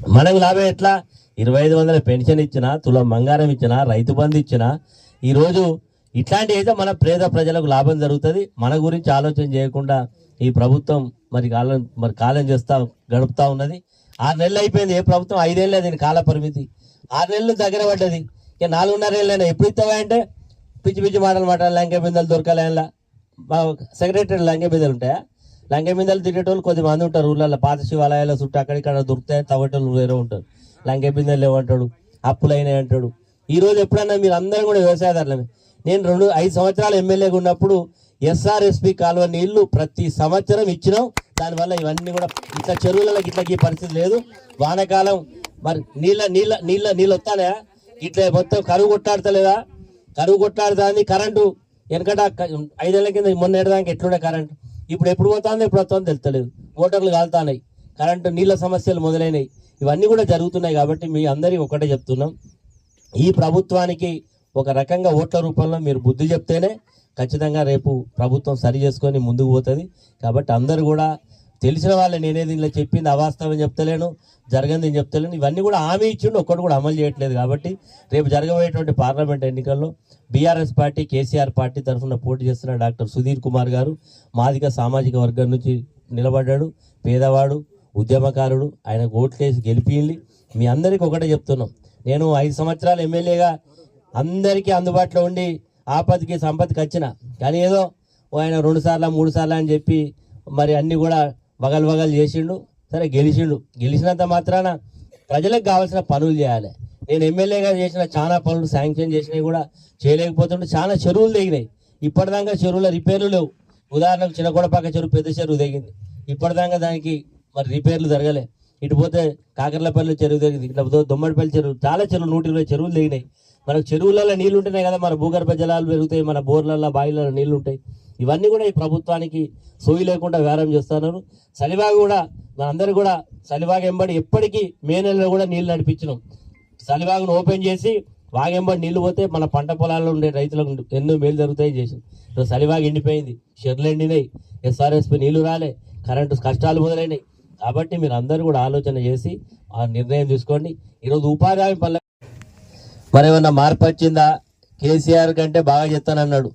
మనకు లాభం ఎట్లా? ఇరవై ఐదు వందల పెన్షన్ ఇచ్చినా తులం బంగారం ఇచ్చినా రైతు బంధు ఇచ్చినా ఈరోజు ఇట్లాంటి అయితే మన పేద ప్రజలకు లాభం జరుగుతుంది. మన గురించి ఆలోచన చేయకుండా ఈ ప్రభుత్వం మరి కాలం మరి కాలం చేస్తా గడుపుతా ఉన్నది. ఆరు నెలలు అయిపోయింది. ఏ ప్రభుత్వం? ఐదేళ్ళే దీని కాల పరిమితి. ఆరు నెలలు దగ్గర పడ్డది. ఇక నాలుగున్నర ఏళ్ళైనా ఎప్పుడు ఇస్తావా అంటే? పిచ్చి పిచ్చి మాటలు మాటలు లంకె బిందెలు దొరకాలే సెక్రటరీ లంకె బిందెలు ఉంటాయా? లంకె బిందెలు తిరిగేటోళ్ళు కొద్దిమంది ఉంటారు. ఊళ్ళల్లో పాత శివాలయాల చుట్టూ అక్కడిక్కడ దొరుకుతాయి తవ్వటోళ్ళు వేరే ఉంటారు. లంకె బిందెలు లేవంటాడు. అప్పులు అంటాడు. ఈ రోజు ఎప్పుడన్నా మీరు అందరం కూడా వ్యవసాయదారులమే నేను రెండు ఐదు సంవత్సరాలు ఎమ్మెల్యేగా ఉన్నప్పుడు ఎస్ఆర్ఎస్పి కాలువ నీళ్ళు ప్రతి సంవత్సరం ఇచ్చినాం. దానివల్ల ఇవన్నీ కూడా ఇట్లా చెరువులలో ఇట్లా ఈ పరిస్థితి లేదు. వానాకాలం మరి నీళ్ళ నీళ్ళ నీళ్ళ నీళ్ళు వస్తానే ఇట్లా మొత్తం కరువు కొట్టాడతలేదా కరువు కొట్టాడుతుంది కరెంటు. వెనకట ఐదేళ్ళ కింద మొన్న ఏడదానికి ఎట్లుండే కరెంటు? ఇప్పుడు ఎప్పుడు పోతుందో ఎప్పుడు వస్తుందో తెలుస్తలేదు. మోటార్లు కాలుతున్నాయి. కరెంటు నీళ్ళ సమస్యలు మొదలైనవి ఇవన్నీ కూడా జరుగుతున్నాయి కాబట్టి మీ అందరికీ ఒకటే చెప్తున్నాం. ఈ ప్రభుత్వానికి ఒక రకంగా ఓట్ల రూపంలో మీరు బుద్ధి చెప్తేనే ఖచ్చితంగా రేపు ప్రభుత్వం సరి చేసుకొని ముందుకు పోతుంది. కాబట్టి అందరూ కూడా తెలిసిన వాళ్ళే నేనేది ఇలా చెప్పింది అవాస్తవం చెప్తలేను జరగంది అని చెప్తలేను. ఇవన్నీ కూడా హామీ ఇచ్చిండు ఒక్కడు కూడా అమలు చేయట్లేదు కాబట్టి రేపు జరగబోయేటువంటి పార్లమెంట్ ఎన్నికల్లో బీఆర్ఎస్ పార్టీ కేసీఆర్ పార్టీ తరఫున పోటీ చేస్తున్న డాక్టర్ సుధీర్ కుమార్ గారు మాదిక సామాజిక వర్గం నుంచి నిలబడ్డాడు పేదవాడు ఉద్యమకారుడు ఆయన ఓట్లేసి గెలిపింది. మీ అందరికీ ఒకటే చెప్తున్నాం నేను ఐదు సంవత్సరాలు ఎమ్మెల్యేగా అందరికీ అందుబాటులో ఉండి ఆపదకి సంపత్తికి వచ్చిన కానీ ఏదో ఓ ఆయన రెండు సార్లు మూడు సార్లు అని చెప్పి మరి అన్నీ కూడా వగల్ వగల్ చేసిండు సరే గెలిచిండు గెలిచినంత మాత్రాన ప్రజలకు కావాల్సిన పనులు చేయాలి. నేను ఎమ్మెల్యేగా చేసిన చాలా పనులు శాంక్షన్ చేసినవి కూడా చేయలేకపోతుంటే చాలా చెరువులు తెగినాయి. ఇప్పటిదాకా చెరువుల రిపేర్లు లేవు. ఉదాహరణకు చిన్నకోడపాక చెరువు పెద్ద చెరువు తెగింది. ఇప్పటిదాకా దానికి మరి రిపేర్లు జరగలే. ఇటు పోతే కాకర్లపల్లి చెరువు తెగింది. ఇట్లా దొమ్మడిపల్లి చెరువు. చాలా చెరువులు నూట ఇరవై చెరువులు తెగినాయి. మనకు చెరువులలో నీళ్ళు ఉంటున్నాయి కదా మన భూగర్భ జలాలు పెరుగుతాయి మన బోర్లలో బావిలలో నీళ్ళు ఉంటాయి ఇవన్నీ కూడా ఈ ప్రభుత్వానికి సోయి లేకుండా వేరం చేస్తున్నారు సలివాగు కూడా మనందరూ కూడా సలివాగు ఎంబడి ఎప్పటికీ మే నెలలో కూడా నీళ్ళు నడిపించినాం. సలివాగును ఓపెన్ చేసి వాగెంబడి నీళ్ళు పోతే మన పంట పొలాల్లో ఉండే రైతులకు ఎన్నో మేలు జరుగుతాయి చేసాం. ఇప్పుడు సలివాగు ఎండిపోయింది. షెర్లు ఎండినాయి. ఎస్ఆర్ఎస్పి నీళ్ళు రాలే. కరెంటు కష్టాలు మొదలైనాయి. కాబట్టి మీరు అందరూ కూడా ఆలోచన చేసి ఆ నిర్ణయం తీసుకోండి. ఈరోజు ఉపాధి హామీ పల్లె మరి ఏమన్నా మార్పు వచ్చిందా? కేసీఆర్ కంటే బాగా చెప్తానన్నాడు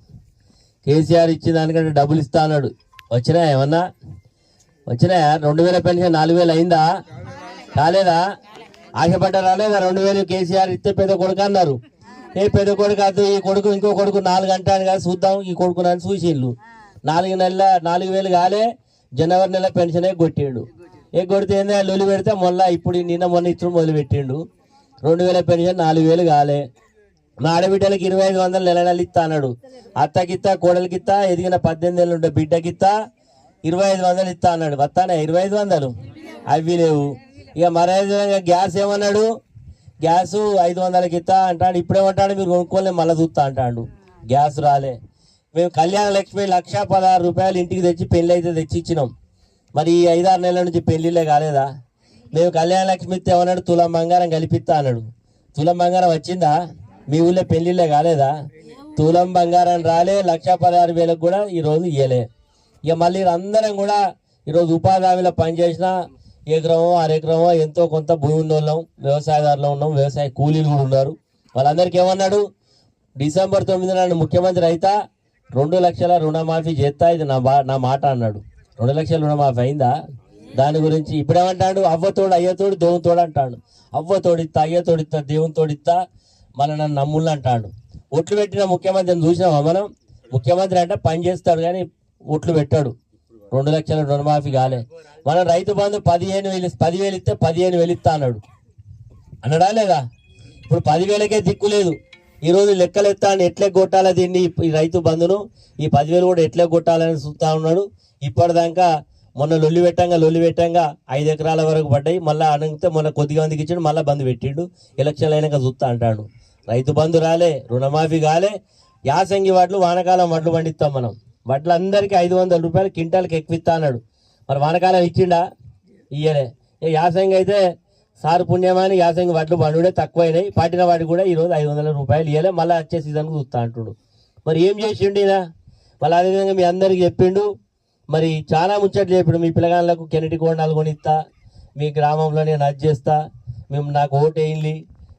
కేసీఆర్ ఇచ్చిన దానికంటే డబ్బులు ఇస్తా అన్నాడు. వచ్చినాయా ఏమన్నా? వచ్చినాయా రెండు వేల పెన్షన్ నాలుగు వేలు అయిందా? కాలేదా? ఆశపడ్డ రాలేదా? రెండు వేలు కేసీఆర్ ఇస్తే పెద్ద కొడుకు అన్నారు. ఏ పెద్ద కొడుకు అది ఈ కొడుకు ఇంకో కొడుకు నాలుగు అంటాను కదా చూద్దాం. ఈ కొడుకు నన్ను చూసిండు. నాలుగు నెలల నాలుగు వేలు కాలే జనవరి నెల పెన్షనే కొట్టిండు. ఏ కొడితే ఏందో? లొలి పెడితే మొన్న ఇప్పుడు నిన్న మొన్న ఇచ్చిన మొదలు పెట్టిండు రెండు వేల పెన్షన్ నాలుగు వేలు కాలే. మా ఆడబిడ్డలకి ఇరవై ఐదు వందలు నెల నెల ఇస్తా అన్నాడు. అత్తకిత్త కోడలికిత్త ఎదిగిన పద్దెనిమిది ఏళ్ళు ఉంటే బిడ్డకిత్త ఇరవై ఐదు వందలు ఇస్తా అన్నాడు. వస్తానే ఇరవై ఐదు వందలు. అవి లేవు. ఇక మరే విధంగా గ్యాస్ ఏమన్నాడు? గ్యాస్ ఐదు వందలకి ఇస్తా అంటాడు. ఇప్పుడేమంటాడు మీరు కొనుక్కోలే మళ్ళీ చూస్తా అంటాడు. గ్యాస్ రాలే. మేము కళ్యాణ లక్ష్మి లక్ష పదహారు రూపాయలు ఇంటికి తెచ్చి పెళ్ళి అయితే తెచ్చి ఇచ్చినాం మరి ఈ ఐదారు నెలల నుంచి పెళ్ళిళ్ళే కాలేదా? మేము కళ్యాణ లక్ష్మి ఇస్తే ఏమన్నాడు? తులం బంగారం కలిపిస్తా అన్నాడు. తులం బంగారం వచ్చిందా? మీ ఊళ్ళో పెళ్ళిళ్ళే కాలేదా? తులం బంగారం రాలే లక్ష పదహారు వేలకు కూడా ఈరోజు ఇయ్యలే. ఇక మళ్ళీ అందరం కూడా ఈరోజు ఉపాధి హామీలో పనిచేసిన ఎకరమో అరెకరమో ఎంతో కొంత భూమి ఉన్న వాళ్ళం వ్యవసాయదారులు ఉన్నాం వ్యవసాయ కూలీలు కూడా ఉన్నారు. వాళ్ళందరికీ ఏమన్నాడు? డిసెంబర్ తొమ్మిది నాడు ముఖ్యమంత్రి అయితే రెండు లక్షల రుణమాఫీ చేస్తా ఇది నా బా నా మాట అన్నాడు. రెండు లక్షల రుణమాఫీ అయిందా? దాని గురించి ఇప్పుడేమంటాడు? అవ్వతోడు అయ్యతోడు దేవునితోడు అంటాడు. అవ్వ అయ్యతోడిత్తా అయ్య దేవుని తోడిత్తా మన నన్ను నమ్ముళ్ళు అంటాడు. ఒట్లు పెట్టిన ముఖ్యమంత్రిని చూసినామా మనం? ముఖ్యమంత్రి అంటే పని చేస్తాడు కానీ ఓట్లు పెట్టాడు. రెండు లక్షల రుణమాఫీ కాలే. మనం రైతు బంధు పదిహేను వేలు పదివేలు ఇస్తే పదిహేను వేలు ఇస్తా అన్నాడు. అన్నాడా లేదా? ఇప్పుడు పదివేలకే దిక్కు లేదు. ఈరోజు లెక్కలు లెక్కలు ఎత్తాను ఎట్లే కొట్టాలా దీన్ని ఈ రైతు బంధును? ఈ పదివేలు కూడా ఎట్లే కొట్టాలని చూస్తా ఉన్నాడు. ఇప్పటిదాకా మొన్న లొల్లి పెట్టంగా లొల్లి పెట్టంగా ఐదు ఎకరాల వరకు పడ్డాయి. మళ్ళీ అడిగితే మొన్న కొద్దిగా మందికి ఇచ్చాడు మళ్ళీ బంద్ పెట్టిండు. ఎలక్షన్లు అయినాక చూస్తా అంటాడు. రైతు బంధు రాలే రుణమాఫీ కాలే. యాసంగి వడ్లు వానకాలం వడ్లు పండిస్తాం మనం. వడ్లు అందరికీ ఐదు వందల రూపాయలు క్వింటాల్కి ఎక్కువిస్తా అన్నాడు. మరి వానకాలం ఇచ్చిండా? ఇయ్యలే. యాసంగి అయితే సారు పుణ్యమాని యాసంగి వడ్లు పండుడే తక్కువైనాయి. పాటిన వాటికి కూడా ఈరోజు ఐదు వందల రూపాయలు ఇవ్వలే మళ్ళీ వచ్చే సీజన్కి చూస్తా అంటుడు. మరి ఏం చేసిండు ఈయన? మళ్ళీ అదేవిధంగా మీ అందరికి చెప్పిండు మరి చాలా ముచ్చట్లు చెప్పిండు. మీ పిల్లగాళ్ళకు కెనటి కోండాలు కొనిస్తా మీ గ్రామంలో నేను అది చేస్తా మేము నాకు ఓటు వేయండి.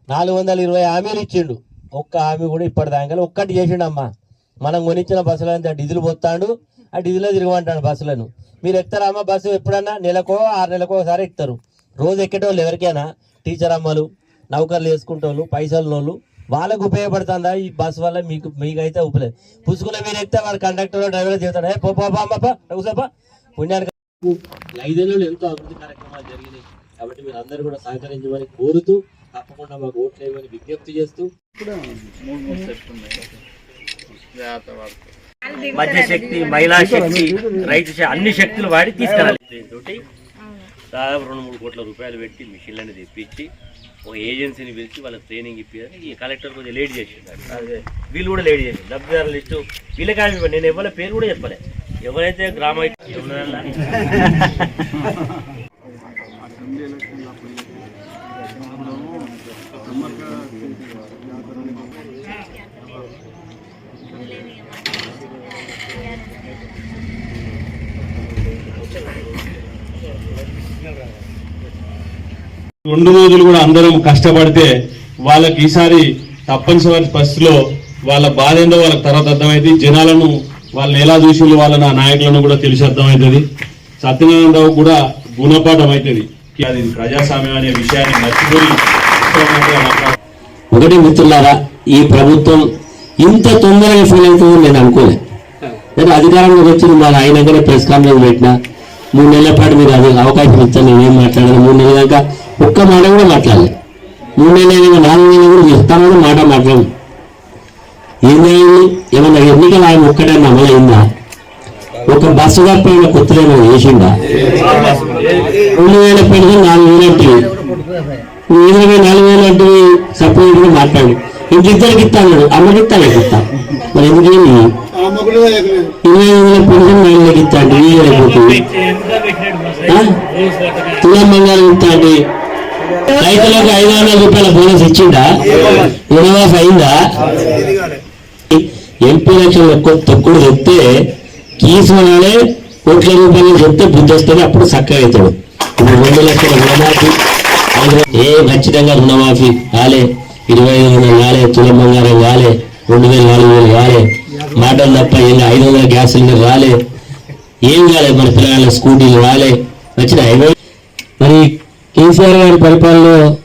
నాలుగు వందల ఇరవై హామీలు ఇచ్చిండు. ఒక్క హామీ కూడా ఇప్పటిదాకా ఒక్కటి చేసిండమ్మా. మనం కొనిచ్చిన బస్సులో అంతా డీజిల్ పోతాడు. ఆ డీజిల్లో తిరగమంటాడు బస్సులను. మీరు ఎక్కుతారమ్మా బస్సు ఎప్పుడన్నా? నెలకో ఆరు నెలకో ఒకసారి ఎక్కుతారు. రోజు ఎక్కేటోళ్ళు ఎవరికైనా? టీచర్ అమ్మలు నౌకర్లు వేసుకుంటోళ్ళు పైసలు వాళ్ళకు ఉపయోగపడుతుందా ఈ బస్సు వల్ల మీకు మీకైతే ఉపయోగ? పుసుకున్న మీరు ఎక్కితే వాడు కండక్టర్ డ్రైవర్ చెబుతాడు ఏ పోపా అమ్మప్ప పుణ్యానికి ఐదేళ్ళు ఎంతో అభివృద్ధి కార్యక్రమాలు జరిగినాయి. కాబట్టి మీరు అందరూ కూడా సహకరించమని కోరుతూ తప్పకుండా మాకు ఓట్లు వేయమని విజ్ఞప్తి చేస్తూ మధ్య శక్తి మహిళా శక్తి రైతు అన్ని శక్తులు వాడి తీసుకురాలి. దీంతో దాదాపు రెండు మూడు కోట్ల రూపాయలు పెట్టి మిషన్లని తెప్పించి ఒక ఏజెన్సీని పిలిచి వాళ్ళకి ట్రైనింగ్ ఇప్పించారు ఈ కలెక్టర్ కొంచెం లేట్ చేసిండు అదే. వీళ్ళు కూడా లేట్ చేసిండు లబ్ధిదారుల లిస్టు వీళ్ళకి ఆమె నేను ఎవరి పేరు కూడా చెప్పలే. ఎవరైతే గ్రామ రెండు రోజులు కూడా అందరం కష్టపడితే వాళ్ళకి ఈసారి తప్పనిసరి పరిస్థితిలో వాళ్ళ బాధ ఏందో వాళ్ళకి తర్వాత అర్థమైంది జనాలను వాళ్ళని ఎలా చూసి వాళ్ళ నా నాయకులను కూడా తెలిసి అర్థమవుతుంది. సత్యనారాయణరావు కూడా గుణపాఠం అవుతుంది. అది ప్రజాస్వామ్యం అనే విషయాన్ని మర్చిపోయి ఒకటి మిత్రులారా ఈ ప్రభుత్వం ఇంత తొందరగా ఫెయిల్ అవుతుందని నేను అనుకోలేదు నేను అధికారంలోకి వచ్చింది మా ఆయనగానే ప్రెస్ కాన్ఫరెన్స్ పెట్టిన. మూడు నెలల పాటు మీరు అది అవకాశం ఇస్తాను నేనేం మాట్లాడాను. మూడు నెలల దాకా ఒక్క మాట కూడా మాట్లాడలేదు మూడు నెలలు నాలుగు నెలలు కూడా ఇస్తాను మాట మాట్లాడు ఏమైంది? ఏమన్నా ఎన్నికలు ఆయన ఒక్కటైనా అమలైందా ఒక బస్సు తప్పైన కొత్తలో ఏమైనా చేసిందా రెండు వేల పెన్షన్ నాలుగు వేలు అంటే ఇరవై నాలుగు వేలు అంటే సపరేట్గా మాట్లాడు. ఇంకిద్దరికి ఇస్తాను అమ్మకి ఇస్తాను ఇస్తా. మరి ఎందుకేమి ఇరవై ఐదు వేల పెన్షన్ మహిళలకు ఇస్తాండి ఇవ్వలేకపోతుంది తులం బంగారం ఇస్తాండి రైతులకు ఐదు వందల రూపాయల బోనస్ ఇచ్చిందా? ఇరవై అయిందా? ఎంపీ ఎలక్షన్ ఒక్క తొక్కుడు చెప్తే కీసుమనాలే కోట్ల రూపాయలు చెప్తే బుద్ధి అప్పుడు చక్కగా అవుతాడు. ఇప్పుడు రెండు లక్షల రుణమాఫీ ఏ ఖచ్చితంగా రుణమాఫీ కాలే. ఇరవై ఐదు వందలు కాలే తులం బంగారం కాలే రెండు వేలు నాలుగు వేలు కాలే. మాటలు తప్ప ఏం ఐదు వందల గ్యాస్ సిలిండర్ రాలే. ఏం కాలే మన పిల్లల స్కూటీలు రాలే. వచ్చిన మరి కేసీఆర్ గారి పరిపాలనలో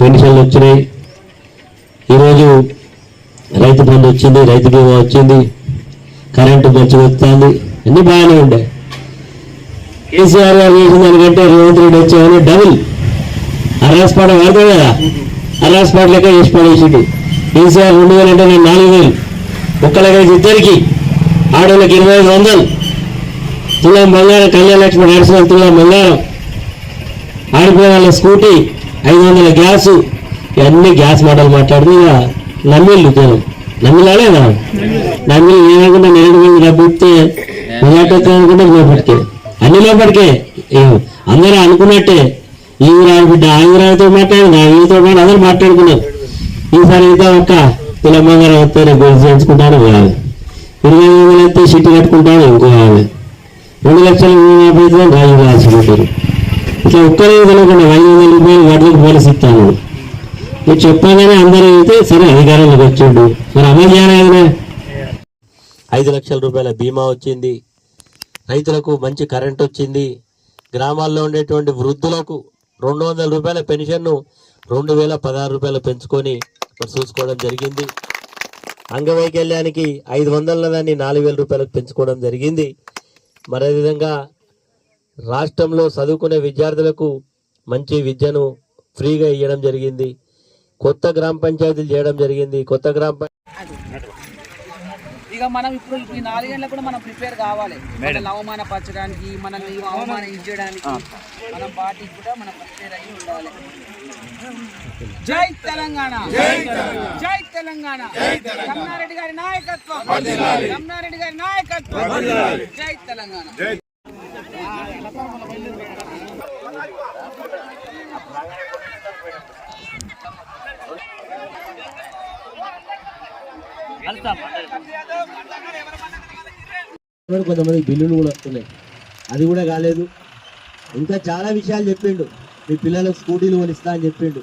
పెన్షన్లు వచ్చినాయి. ఈరోజు రైతు బంధు వచ్చింది రైతు బీమా వచ్చింది కరెంటు మంచిగా వస్తుంది. అన్నీ బాగానే ఉండే. కేసీఆర్ గారు చేసిన దానికంటే రేవంత్ రెడ్డి వచ్చేవాళ్ళు డబుల్. అర్రాస్పాట వాడతాడు కదా? అర్రాస్పాట లెక్క చేసి పడేసిండు. కేసీఆర్ రెండు వేలు అంటే నేను నాలుగు వేలు. ఒక్కలకైతే ఇద్దరికి. ఆడవాళ్ళకి ఇరవై ఐదు వందలు. తులం బంగారం కళ్యాణ లక్ష్మి నడిచిన తులం బంగారం. ఆడిపోయిన వాళ్ళ స్కూటీ ఐదు వందల గ్యాసు. ఇవన్నీ గ్యాస్ మోడల్ మాట్లాడితే నమ్మిళ్ళు జనం. నమ్మిలాలేదా నమ్మిళ్ళు ఏమనుకుంటే నేను మీద డబ్బు ఇస్తే నిజాటో అనుకుంటే లోపలికే. అన్ని లోపలికే. అందరూ అనుకున్నట్టే. ఈ ఊరాడు బిడ్డ ఆ ఊరాడితో మాట్లాడి నా ఊరితో మాట్లాడి అందరూ మాట్లాడుకున్నారు. ఈసారి అయితే ఒక్క పిల్లమ్మంగారు వస్తే నేను గొలుసు చేయించుకుంటాను కాదు. ఇరవై వేలు అయితే సిట్టి కట్టుకుంటాను ఇంకో ఆమె. రెండు లక్షల యాభై అయితే రాజు రాసుకుంటారు ఇట్లా ఒక్కరే తెలియకుండా ఐదు వందల రూపాయలు వాటికి పోలీసు ఇస్తాను. మీరు చెప్పగానే అందరూ అయితే సరే అధికారంలోకి వచ్చిండు. మరి అమలు చేయాలి ఐదు లక్షల రూపాయల బీమా వచ్చింది. రైతులకు మంచి కరెంట్ వచ్చింది. గ్రామాల్లో ఉండేటువంటి వృద్ధులకు రెండు వందల రూపాయల పెన్షన్ను రెండు వేల పదహారు రూపాయలు పెంచుకొని మరి చూసుకోవడం జరిగింది. అంగవైకల్యానికి ఐదు వందల దాన్ని నాలుగు వేల రూపాయలకు పెంచుకోవడం జరిగింది. మరే విధంగా రాష్ట్రంలో చదువుకునే విద్యార్థులకు మంచి విద్యను ఫ్రీగా ఇవ్వడం జరిగింది. కొత్త గ్రామ పంచాయతీలు చేయడం జరిగింది. కొత్త గ్రామ ఇక మనం ఇప్పుడు ఈ నాలుగేళ్ళకు కూడా మనం ప్రిపేర్ కావాలి. మనల్ని అవమానపరచడానికి మనల్ని అవమానించడానికి మనం పార్టీకి కూడా మనం ప్రిపేర్ అయ్యి ఉండాలి. జై తెలంగాణ. జై తెలంగాణ. రమణారెడ్డి గారి నాయకత్వం. రమణారెడ్డి గారి నాయకత్వం. జై తెలంగాణ. కొంతమంది బిల్లులు కూడా వస్తున్నాయి. అది కూడా కాలేదు. ఇంకా చాలా విషయాలు చెప్పిండు. మీ పిల్లలకు స్కూటీలు కొనిస్తా అని చెప్పిండు.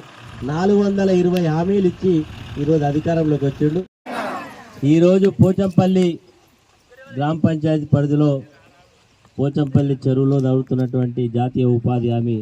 నాలుగు వందల ఇరవై హామీలు ఇచ్చి ఈరోజు అధికారంలోకి వచ్చిండు. ఈరోజు పోచంపల్లి గ్రామ పంచాయతీ పరిధిలో పోచంపల్లి చెరువులో దొరుకుతున్నటువంటి జాతీయ ఉపాధి హామీ